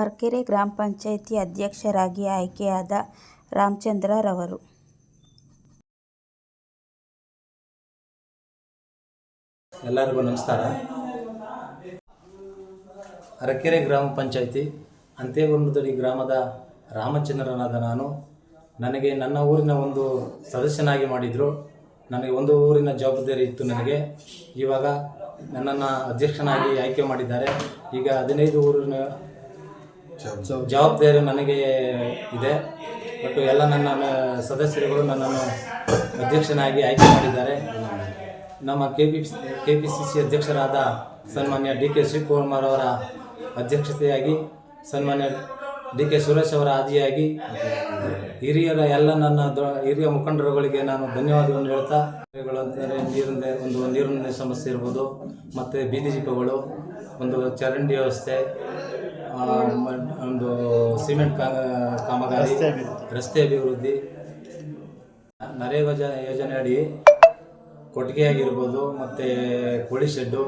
ಅರ್ಕೆರೆ ಗ್ರಾಮ ಪಂಚಾಯಿತಿ ಅಧ್ಯಕ್ಷರಾಗಿ ಆಯ್ಕೆಯಾದ ರಾಮಚಂದ್ರರವರು. ಎಲ್ಲರಿಗೂ ನಮಸ್ಕಾರ. ಅರಕೆರೆ ಗ್ರಾಮ ಪಂಚಾಯಿತಿ ಅಂತ್ಯಗುಂದಡಿ ಗ್ರಾಮದ ರಾಮಚಂದ್ರನಾದ ನಾನು. ನನಗೆ ನನ್ನ ಊರಿನ ಒಂದು ಸದಸ್ಯನಾಗಿ ಮಾಡಿದರು. ನನಗೆ ಒಂದು ಊರಿನ ಜವಾಬ್ದಾರಿ ಇತ್ತು ನನಗೆ. ಇವಾಗ ನನ್ನನ್ನು ಅಧ್ಯಕ್ಷನಾಗಿ ಆಯ್ಕೆ ಮಾಡಿದ್ದಾರೆ. ಈಗ ಹದಿನೈದು ಊರಿನ ಜವಾಬ್ದಾರಿ ನನಗೆ ಇದೆ. ಮತ್ತು ಎಲ್ಲ ನನ್ನ ಸದಸ್ಯರುಗಳು ನನ್ನನ್ನು ಅಧ್ಯಕ್ಷನಾಗಿ ಆಯ್ಕೆ ಮಾಡಿದ್ದಾರೆ. ನಮ್ಮ K P K P C C ಅಧ್ಯಕ್ಷರಾದ ಸನ್ಮಾನ್ಯ ಡಿ ಕೆ ಶಿವಕುಮಾರ್ ಅವರ ಅಧ್ಯಕ್ಷತೆಯಾಗಿ, ಸನ್ಮಾನ್ಯ ಡಿ ಕೆ ಸುರೇಶ್ ಅವರ ಆದಿಯಾಗಿ ಹಿರಿಯರ ಎಲ್ಲ ನನ್ನ ಹಿರಿಯ ಮುಖಂಡರುಗಳಿಗೆ ನಾನು ಧನ್ಯವಾದಗಳನ್ನು ಹೇಳ್ತಾ, ನೀರಿನ, ಒಂದು ನೀರಿನ ಸಮಸ್ಯೆ ಇರ್ಬೋದು, ಮತ್ತು ಬೀದಿ ದೀಪಗಳು ಒಂದು ಚರಂಡಿ ವ್ಯವಸ್ಥೆ ಒಂದು ಸಿಮೆಂಟ್ ಕಾಮಗಾರಿ ರಸ್ತೆ ಅಭಿವೃದ್ಧಿ. ನರೇಗಾ ಜ ಯೋಜನೆ ಅಡಿ ಕೊಟ್ಟಿಗೆ ಆಗಿರ್ಬೋದು ಮತ್ತು ಕೋಳಿ ಶೆಡ್ಡು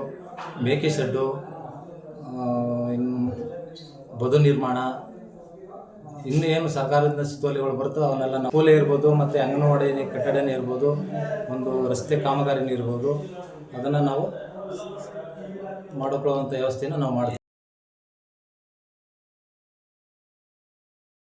ಮೇಕೆ ಶೆಡ್ಡು ಬದು ನಿರ್ಮಾಣ. ಇನ್ನು ಏನು ಸರ್ಕಾರದಿಂದ ಸುತ್ತೋಲೆಗಳು ಬರ್ತವೆ ಅವನ್ನೆಲ್ಲ ಕೂಲೆ ಇರ್ಬೋದು ಮತ್ತು ಅಂಗನವಾಡಿ ಕಟ್ಟಡನೇ ಇರ್ಬೋದು ಒಂದು ರಸ್ತೆ ಕಾಮಗಾರಿನೇ ಇರ್ಬೋದು. ಅದನ್ನು ನಾವು ಮಾಡಿಕೊಳ್ಳುವಂಥ ವ್ಯವಸ್ಥೆಯನ್ನು ನಾವು ಮಾಡ್ತೀವಿ.